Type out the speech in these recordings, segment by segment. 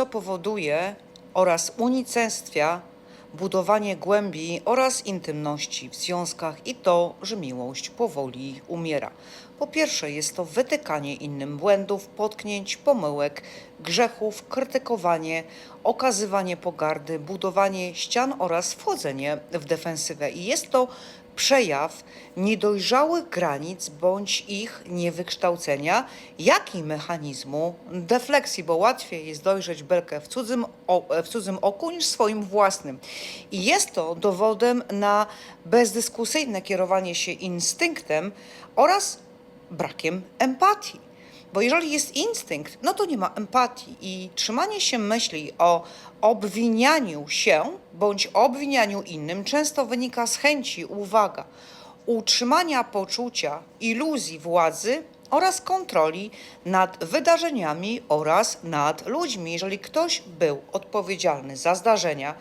co powoduje oraz unicestwia budowanie głębi oraz intymności w związkach i to, że miłość powoli umiera. Po pierwsze, jest to wytykanie innym błędów, potknięć, pomyłek, grzechów, krytykowanie, okazywanie pogardy, budowanie ścian oraz wchodzenie w defensywę. I jest to przejaw niedojrzałych granic bądź ich niewykształcenia, jak i mechanizmu defleksji, bo łatwiej jest dojrzeć belkę w cudzym, w cudzym oku niż swoim własnym. I jest to dowodem na bezdyskusyjne kierowanie się instynktem oraz brakiem empatii. Bo jeżeli jest instynkt, no to nie ma empatii i trzymanie się myśli o obwinianiu się bądź obwinianiu innym często wynika z chęci, uwaga, utrzymania poczucia iluzji władzy oraz kontroli nad wydarzeniami oraz nad ludźmi. Jeżeli ktoś był odpowiedzialny za zdarzenia,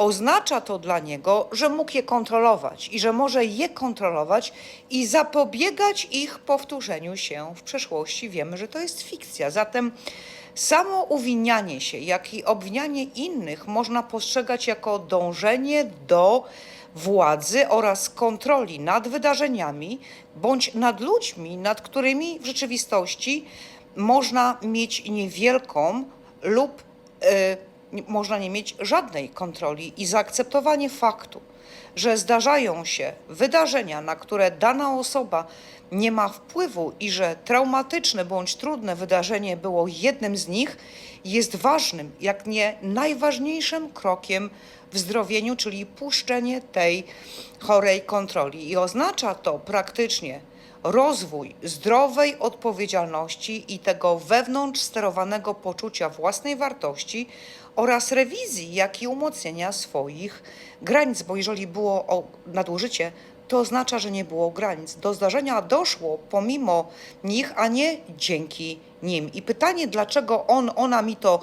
oznacza to dla niego, że mógł je kontrolować i że może je kontrolować i zapobiegać ich powtórzeniu się w przeszłości. Wiemy, że to jest fikcja. Zatem samo uwinianie się, jak i obwinianie innych można postrzegać jako dążenie do władzy oraz kontroli nad wydarzeniami bądź nad ludźmi, nad którymi w rzeczywistości można mieć niewielką lub nie- można nie mieć żadnej kontroli i zaakceptowanie faktu, że zdarzają się wydarzenia, na które dana osoba nie ma wpływu i że traumatyczne bądź trudne wydarzenie było jednym z nich, jest ważnym, jak nie najważniejszym krokiem w zdrowieniu, czyli puszczenie tej chorej kontroli. I oznacza to praktycznie rozwój zdrowej odpowiedzialności i tego wewnątrz sterowanego poczucia własnej wartości oraz rewizji, jak i umocnienia swoich granic, bo jeżeli było o nadużycie, to oznacza, że nie było granic. Do zdarzenia doszło pomimo nich, a nie dzięki nim. I pytanie, dlaczego on, ona mi to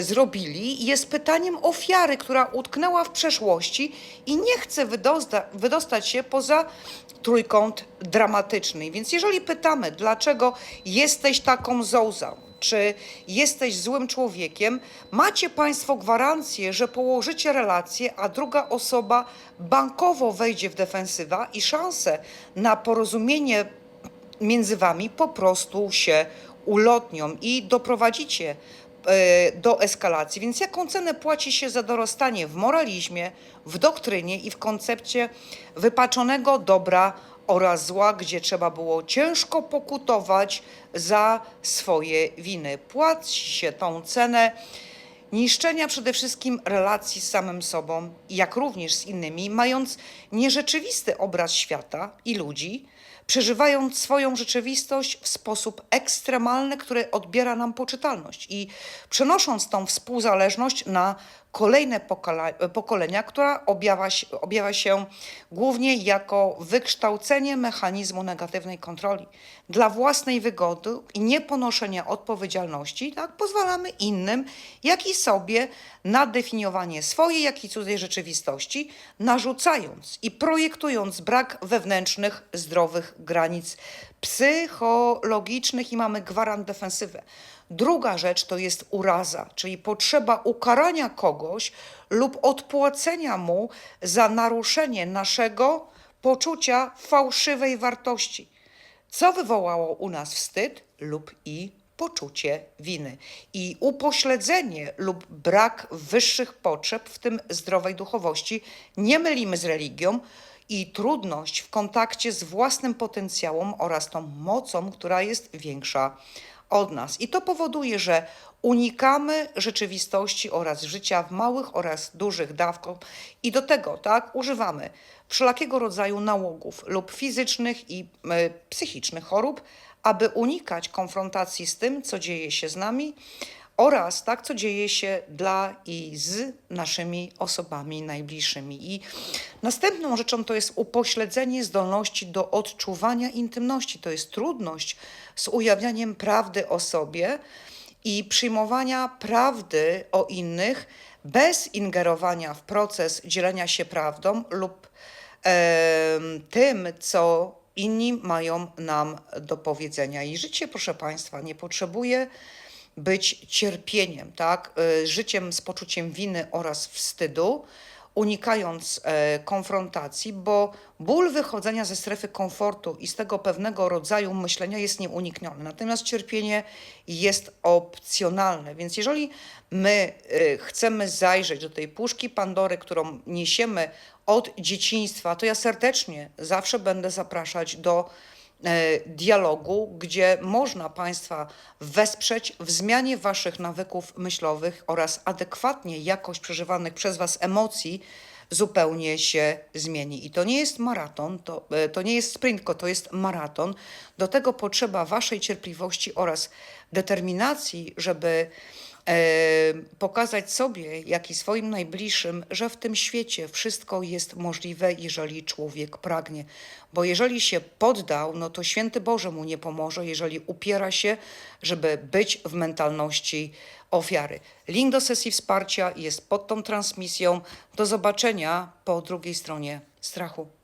zrobili, jest pytaniem ofiary, która utknęła w przeszłości i nie chce wydosta- wydostać się poza trójkąt dramatyczny. Więc jeżeli pytamy, dlaczego jesteś taką zołzą, czy jesteś złym człowiekiem, macie Państwo gwarancję, że położycie relację, a druga osoba bankowo wejdzie w defensywa i szanse na porozumienie między Wami po prostu się ulotnią i doprowadzicie e, do eskalacji. Więc jaką cenę płaci się za dorastanie w moralizmie, w doktrynie i w koncepcie wypaczonego dobra oraz zła, gdzie trzeba było ciężko pokutować za swoje winy. Płaci się tą cenę niszczenia przede wszystkim relacji z samym sobą, jak również z innymi, mając nierzeczywisty obraz świata i ludzi, przeżywając swoją rzeczywistość w sposób ekstremalny, który odbiera nam poczytalność i przenosząc tą współzależność na kolejne pokolenia, która objawia się, objawia się głównie jako wykształcenie mechanizmu negatywnej kontroli. Dla własnej wygody i nieponoszenia odpowiedzialności, tak, pozwalamy innym, jak i sobie na definiowanie swojej, jak i cudzej rzeczywistości, narzucając i projektując brak wewnętrznych, zdrowych granic psychologicznych i mamy gwarant defensywę. Druga rzecz to jest uraza, czyli potrzeba ukarania kogoś lub odpłacenia mu za naruszenie naszego poczucia fałszywej wartości, co wywołało u nas wstyd lub i poczucie winy i upośledzenie lub brak wyższych potrzeb, w tym zdrowej duchowości, nie mylimy z religią i trudność w kontakcie z własnym potencjałem oraz tą mocą, która jest większa od nas. I to powoduje, że unikamy rzeczywistości oraz życia w małych oraz dużych dawkach i do tego, tak, używamy wszelakiego rodzaju nałogów lub fizycznych i e, psychicznych chorób, aby unikać konfrontacji z tym, co dzieje się z nami oraz tak, co dzieje się dla i z naszymi osobami najbliższymi. I następną rzeczą to jest upośledzenie zdolności do odczuwania intymności. To jest trudność z ujawnianiem prawdy o sobie i przyjmowania prawdy o innych bez ingerowania w proces dzielenia się prawdą lub em, tym, co inni mają nam do powiedzenia. I życie, proszę Państwa, nie potrzebuje być cierpieniem, tak? Y, Życiem z poczuciem winy oraz wstydu, unikając e, konfrontacji, bo ból wychodzenia ze strefy komfortu i z tego pewnego rodzaju myślenia jest nieunikniony. Natomiast cierpienie jest opcjonalne. Więc jeżeli my e, chcemy zajrzeć do tej puszki Pandory, którą niesiemy od dzieciństwa, to ja serdecznie zawsze będę zapraszać do dialogu, gdzie można Państwa wesprzeć w zmianie Waszych nawyków myślowych oraz adekwatnie jakość przeżywanych przez Was emocji zupełnie się zmieni. I to nie jest maraton, to, e, to nie jest sprint, tylko to jest maraton. Do tego potrzeba Waszej cierpliwości oraz determinacji, żeby e, pokazać sobie, jak i swoim najbliższym, że w tym świecie wszystko jest możliwe, jeżeli człowiek pragnie. Bo jeżeli się poddał, no to święty Boże mu nie pomoże, jeżeli upiera się, żeby być w mentalności ofiary. Link do sesji wsparcia jest pod tą transmisją. Do zobaczenia po drugiej stronie strachu.